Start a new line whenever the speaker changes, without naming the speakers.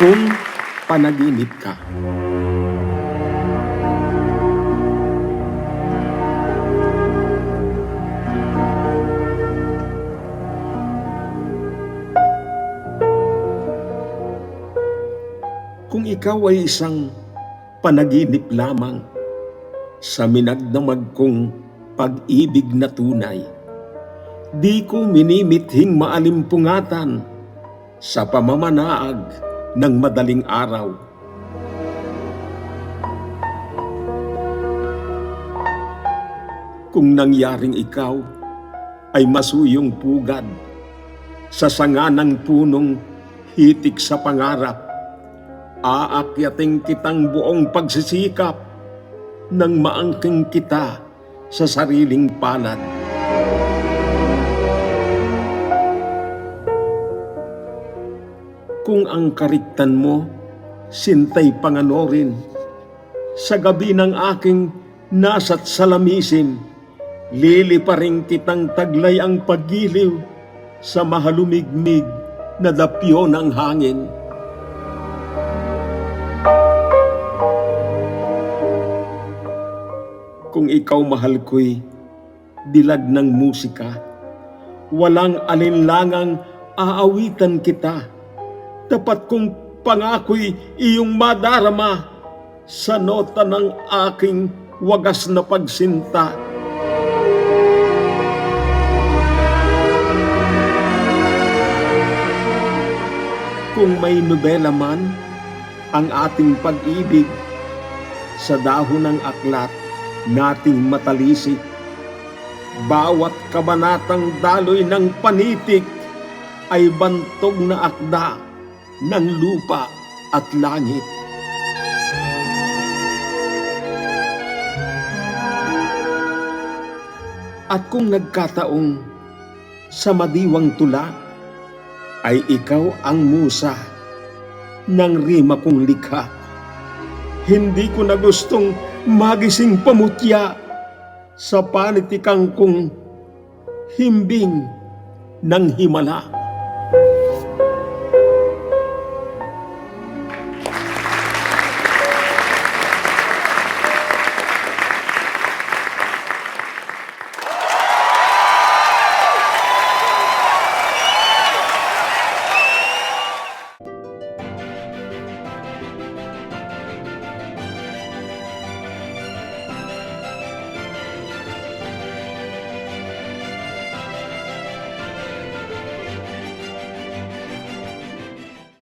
Kung panaginip ka. Kung ikaw ay isang panaginip lamang sa minagdamag kong pag-ibig na tunay, di ko minimithing maalimpungatan sa pamamanaag ng madaling araw. Kung nangyaring ikaw ay masuyong pugad sa sanga ng punong hitik sa pangarap, aakyating kitang buong pagsisikap nang maangking kita sa sariling palad. Kung ang kariktan mo, sintay panganorin, sa gabi ng aking nasat salamisim, lili pa rin kitang taglay ang paggiliw sa mahalumigmig na dapyo ng hangin. Kung ikaw mahal ko'y dilag ng musika, walang alinlangang aawitan kita. Dapat kong pangako'y iyong madarama sa nota ng aking wagas na pagsinta. Kung may nobela man ang ating pag-ibig sa dahon ng aklat nating matalisik. Bawat kabanatang daloy ng panitik ay bantog na akda ng lupa at langit. At kung nagkataong sa madiwang tula, ay ikaw ang musa ng rima kong likha. Hindi ko na gustong magising pamutya sa panitikang kong himbing ng himala.